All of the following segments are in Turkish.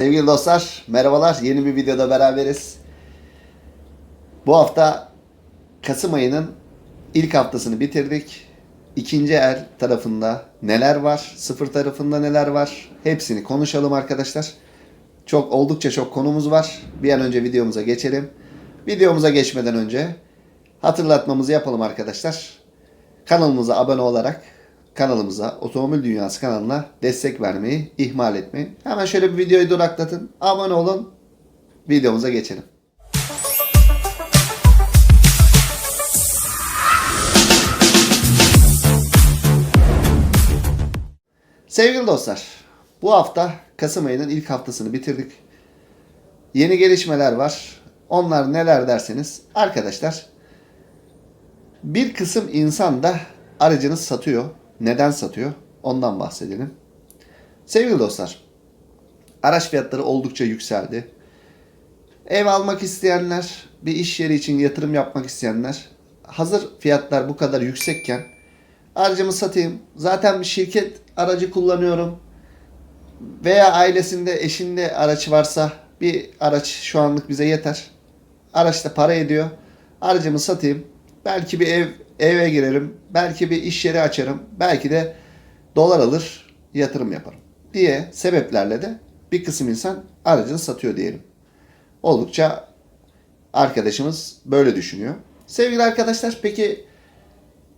Sevgili dostlar, merhabalar. Yeni bir videoda beraberiz. Bu hafta Kasım ayının ilk haftasını bitirdik. İkinci el tarafında neler var, sıfır tarafında neler var hepsini konuşalım arkadaşlar. Çok oldukça çok konumuz var. Bir an önce videomuza geçelim. Videomuza geçmeden önce hatırlatmamızı yapalım arkadaşlar. Kanalımıza abone olarak kanalımıza, Otomobil Dünyası kanalına destek vermeyi ihmal etmeyin. Hemen şöyle bir videoyu duraklatın. Abone olun. Videomuza geçelim. Sevgili dostlar, bu hafta Kasım ayının ilk haftasını bitirdik. Yeni gelişmeler var. Onlar neler derseniz arkadaşlar bir kısım insan da aracını satıyor. Neden satıyor? Ondan bahsedelim. Sevgili dostlar, araç fiyatları oldukça yükseldi. Ev almak isteyenler, bir iş yeri için yatırım yapmak isteyenler, hazır fiyatlar bu kadar yüksekken aracımı satayım. Zaten bir şirket aracı kullanıyorum. Veya ailesinde, eşinde araç varsa bir araç şu anlık bize yeter. Araç da para ediyor. Aracımı satayım. Belki bir ev eve girerim. Belki bir iş yeri açarım. Belki de dolar alır, yatırım yaparım diye sebeplerle de bir kısım insan aracını satıyor diyelim. Oldukça arkadaşımız böyle düşünüyor. Sevgili arkadaşlar peki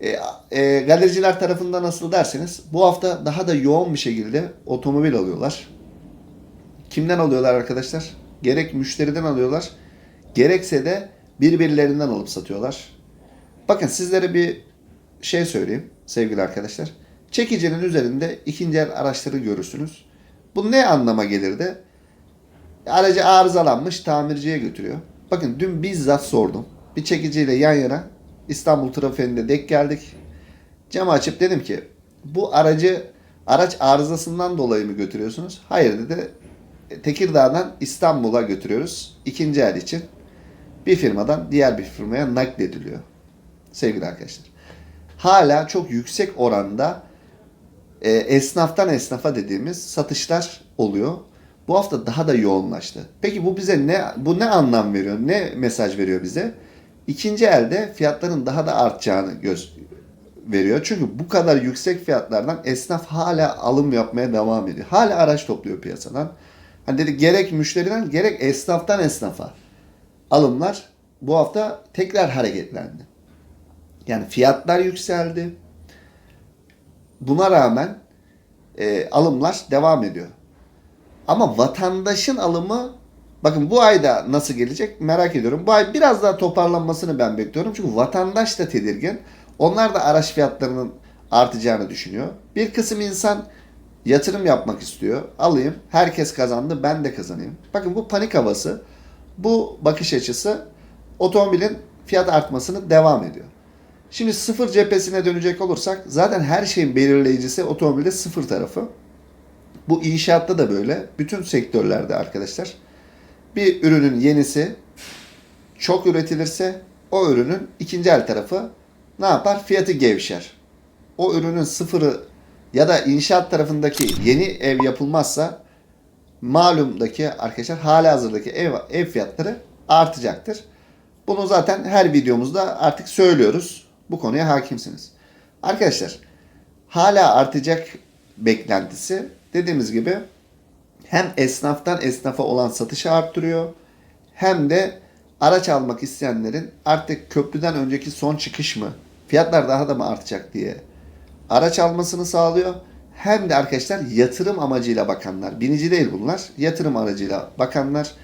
e, e, galericiler tarafında nasıl derseniz bu hafta daha da yoğun bir şekilde otomobil alıyorlar. Kimden alıyorlar arkadaşlar? Gerek müşteriden alıyorlar, gerekse de birbirlerinden alıp satıyorlar. Bakın sizlere bir şey söyleyeyim sevgili arkadaşlar. Çekicinin üzerinde ikinci el araçları görürsünüz. Bu ne anlama gelir de? Aracı arızalanmış tamirciye götürüyor. Bakın dün bizzat sordum. Bir çekiciyle yan yana İstanbul trafiğinde denk geldik. Camı açıp dedim ki bu aracı araç arızasından dolayı mı götürüyorsunuz? Hayır dedi. Tekirdağ'dan İstanbul'a götürüyoruz. ikinci el için. Bir firmadan diğer bir firmaya naklediliyor. Sevgili arkadaşlar. Hala çok yüksek oranda e, esnaftan esnafa dediğimiz satışlar oluyor. Bu hafta daha da yoğunlaştı. Peki bu bize ne bu ne anlam veriyor? Ne mesaj veriyor bize? İkinci elde fiyatların daha da artacağını göz veriyor. Çünkü bu kadar yüksek fiyatlardan esnaf hala alım yapmaya devam ediyor. Hala araç topluyor piyasadan. Hani dedi gerek müşteriden gerek esnaftan esnafa alımlar bu hafta tekrar hareketlendi. Yani fiyatlar yükseldi. Buna rağmen e, alımlar devam ediyor. Ama vatandaşın alımı bakın bu ayda nasıl gelecek merak ediyorum. Bu ay biraz daha toparlanmasını ben bekliyorum. Çünkü vatandaş da tedirgin. Onlar da araç fiyatlarının artacağını düşünüyor. Bir kısım insan yatırım yapmak istiyor. Alayım. Herkes kazandı. Ben de kazanayım. Bakın bu panik havası. Bu bakış açısı otomobilin fiyat artmasını devam ediyor. Şimdi sıfır cephesine dönecek olursak zaten her şeyin belirleyicisi otomobilde sıfır tarafı. Bu inşaatta da böyle. Bütün sektörlerde arkadaşlar. Bir ürünün yenisi çok üretilirse o ürünün ikinci el tarafı ne yapar? Fiyatı gevşer. O ürünün sıfırı ya da inşaat tarafındaki yeni ev yapılmazsa malumdaki arkadaşlar hala hazırdaki ev, ev fiyatları artacaktır. Bunu zaten her videomuzda artık söylüyoruz. Bu konuya hakimsiniz. Arkadaşlar hala artacak beklentisi dediğimiz gibi hem esnaftan esnafa olan satışı arttırıyor hem de araç almak isteyenlerin artık köprüden önceki son çıkış mı fiyatlar daha da mı artacak diye araç almasını sağlıyor. Hem de arkadaşlar yatırım amacıyla bakanlar, binici değil bunlar, yatırım aracıyla bakanlar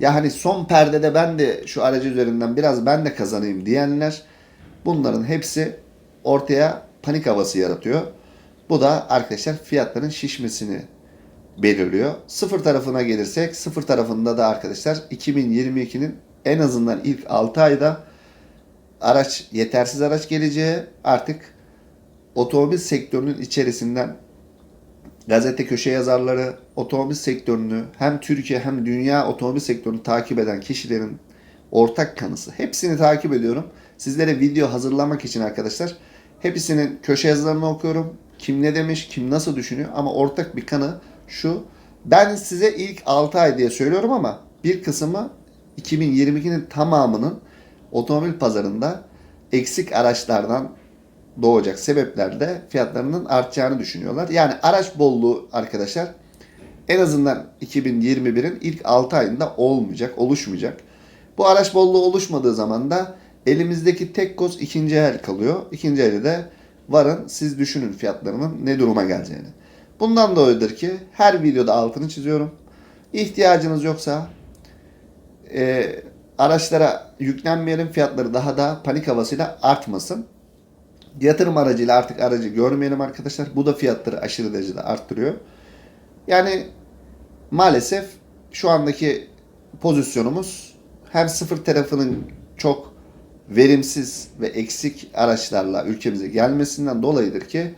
ya hani son perdede ben de şu aracı üzerinden biraz ben de kazanayım diyenler bunların hepsi ortaya panik havası yaratıyor. Bu da arkadaşlar fiyatların şişmesini belirliyor. Sıfır tarafına gelirsek sıfır tarafında da arkadaşlar 2022'nin en azından ilk 6 ayda araç yetersiz araç geleceği artık otomobil sektörünün içerisinden gazete köşe yazarları otomobil sektörünü hem Türkiye hem dünya otomobil sektörünü takip eden kişilerin ortak kanısı. Hepsini takip ediyorum. Sizlere video hazırlamak için arkadaşlar hepsinin köşe yazılarını okuyorum. Kim ne demiş, kim nasıl düşünüyor ama ortak bir kanı şu. Ben size ilk 6 ay diye söylüyorum ama bir kısmı 2022'nin tamamının otomobil pazarında eksik araçlardan doğacak sebeplerle fiyatlarının artacağını düşünüyorlar. Yani araç bolluğu arkadaşlar en azından 2021'in ilk 6 ayında olmayacak, oluşmayacak. Bu araç bolluğu oluşmadığı zaman da elimizdeki tek koz ikinci el kalıyor. İkinci elde de varın siz düşünün fiyatlarının ne duruma geleceğini. Bundan dolayıdır ki her videoda altını çiziyorum. İhtiyacınız yoksa e, araçlara yüklenmeyelim fiyatları daha da panik havasıyla artmasın. Yatırım aracıyla artık aracı görmeyelim arkadaşlar. Bu da fiyatları aşırı derecede arttırıyor. Yani maalesef şu andaki pozisyonumuz hem sıfır tarafının çok verimsiz ve eksik araçlarla ülkemize gelmesinden dolayıdır ki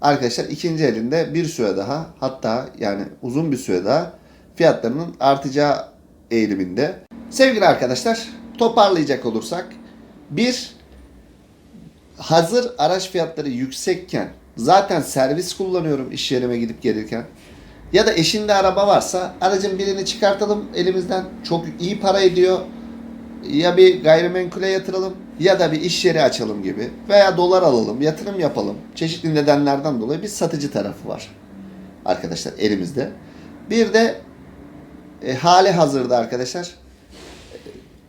arkadaşlar ikinci elinde bir süre daha hatta yani uzun bir süre daha fiyatlarının artacağı eğiliminde. Sevgili arkadaşlar toparlayacak olursak bir hazır araç fiyatları yüksekken zaten servis kullanıyorum iş yerime gidip gelirken ya da eşinde araba varsa aracın birini çıkartalım elimizden çok iyi para ediyor ya bir gayrimenkule yatıralım ya da bir iş yeri açalım gibi veya dolar alalım yatırım yapalım çeşitli nedenlerden dolayı bir satıcı tarafı var arkadaşlar elimizde bir de e, hali hazırda arkadaşlar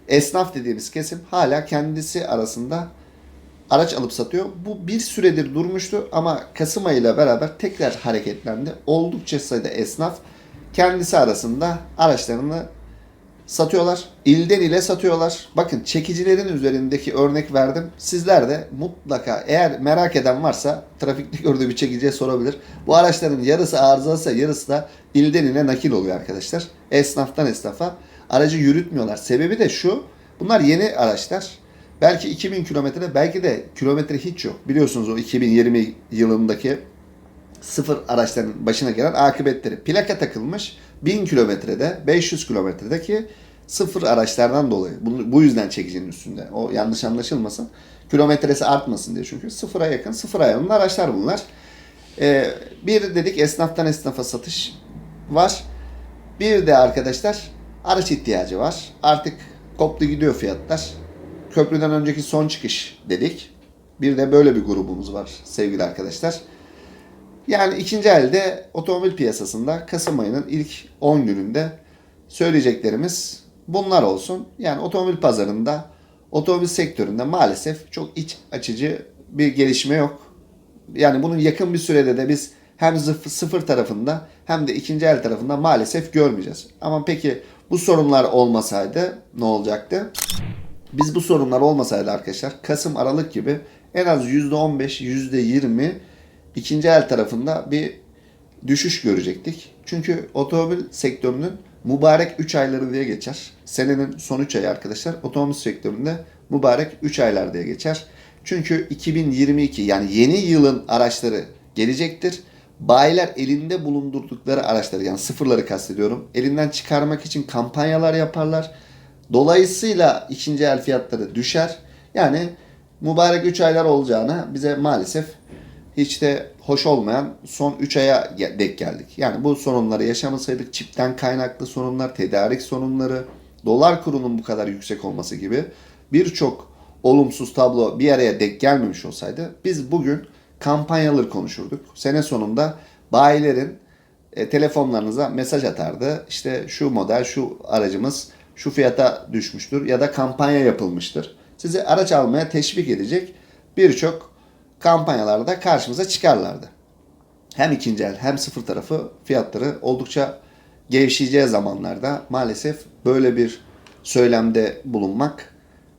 esnaf dediğimiz kesim hala kendisi arasında araç alıp satıyor. Bu bir süredir durmuştu ama Kasım ayıyla beraber tekrar hareketlendi. Oldukça sayıda esnaf kendisi arasında araçlarını satıyorlar. İlden ile satıyorlar. Bakın çekicilerin üzerindeki örnek verdim. Sizler de mutlaka eğer merak eden varsa trafikte gördüğü bir çekiciye sorabilir. Bu araçların yarısı arızaysa yarısı da ilden ile nakil oluyor arkadaşlar. Esnaftan esnafa aracı yürütmüyorlar. Sebebi de şu. Bunlar yeni araçlar. Belki 2000 kilometre belki de kilometre hiç yok. Biliyorsunuz o 2020 yılındaki sıfır araçların başına gelen akıbetleri. Plaka takılmış 1000 kilometrede 500 kilometredeki sıfır araçlardan dolayı. Bu, bu yüzden çekicinin üstünde. O yanlış anlaşılmasın. Kilometresi artmasın diye çünkü sıfıra yakın sıfır ayarlı araçlar bunlar. Ee, bir dedik esnaftan esnafa satış var. Bir de arkadaşlar araç ihtiyacı var. Artık koptu gidiyor fiyatlar. Köprüden önceki son çıkış dedik. Bir de böyle bir grubumuz var sevgili arkadaşlar. Yani ikinci elde otomobil piyasasında Kasım ayının ilk 10 gününde söyleyeceklerimiz bunlar olsun. Yani otomobil pazarında, otomobil sektöründe maalesef çok iç açıcı bir gelişme yok. Yani bunun yakın bir sürede de biz hem sıfır tarafında hem de ikinci el tarafında maalesef görmeyeceğiz. Ama peki bu sorunlar olmasaydı ne olacaktı? Biz bu sorunlar olmasaydı arkadaşlar Kasım Aralık gibi en az %15 %20 ikinci el tarafında bir düşüş görecektik. Çünkü otomobil sektörünün mübarek 3 ayları diye geçer. Senenin son 3 ayı arkadaşlar otomobil sektöründe mübarek 3 aylar diye geçer. Çünkü 2022 yani yeni yılın araçları gelecektir. Bayiler elinde bulundurdukları araçları yani sıfırları kastediyorum. Elinden çıkarmak için kampanyalar yaparlar. Dolayısıyla ikinci el fiyatları düşer. Yani mübarek 3 aylar olacağına bize maalesef hiç de hoş olmayan son 3 aya denk geldik. Yani bu sorunları yaşamasaydık çipten kaynaklı sorunlar, tedarik sorunları, dolar kurunun bu kadar yüksek olması gibi birçok olumsuz tablo bir araya denk gelmemiş olsaydı biz bugün kampanyaları konuşurduk. Sene sonunda bayilerin e, telefonlarınıza mesaj atardı. İşte şu model, şu aracımız şu fiyata düşmüştür ya da kampanya yapılmıştır. Sizi araç almaya teşvik edecek birçok kampanyalarda karşımıza çıkarlardı. Hem ikinci el hem sıfır tarafı fiyatları oldukça gevşeyeceği zamanlarda maalesef böyle bir söylemde bulunmak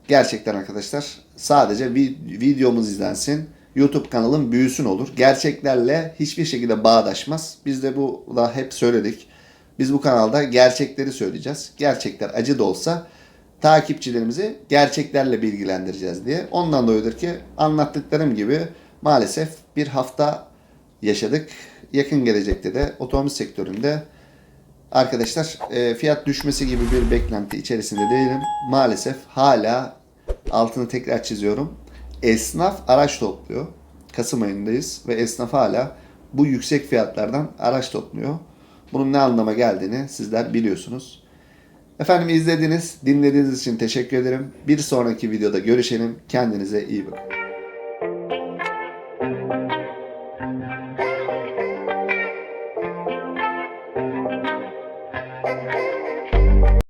gerçekten arkadaşlar sadece vi- videomuz izlensin, YouTube kanalım büyüsün olur. Gerçeklerle hiçbir şekilde bağdaşmaz. Biz de bu da hep söyledik. Biz bu kanalda gerçekleri söyleyeceğiz. Gerçekler acı da olsa takipçilerimizi gerçeklerle bilgilendireceğiz diye. Ondan dolayıdır ki anlattıklarım gibi maalesef bir hafta yaşadık. Yakın gelecekte de otomobil sektöründe arkadaşlar e, fiyat düşmesi gibi bir beklenti içerisinde değilim. Maalesef hala altını tekrar çiziyorum. Esnaf araç topluyor. Kasım ayındayız ve esnaf hala bu yüksek fiyatlardan araç topluyor. Bunun ne anlama geldiğini sizler biliyorsunuz. Efendim izlediğiniz, dinlediğiniz için teşekkür ederim. Bir sonraki videoda görüşelim. Kendinize iyi bakın.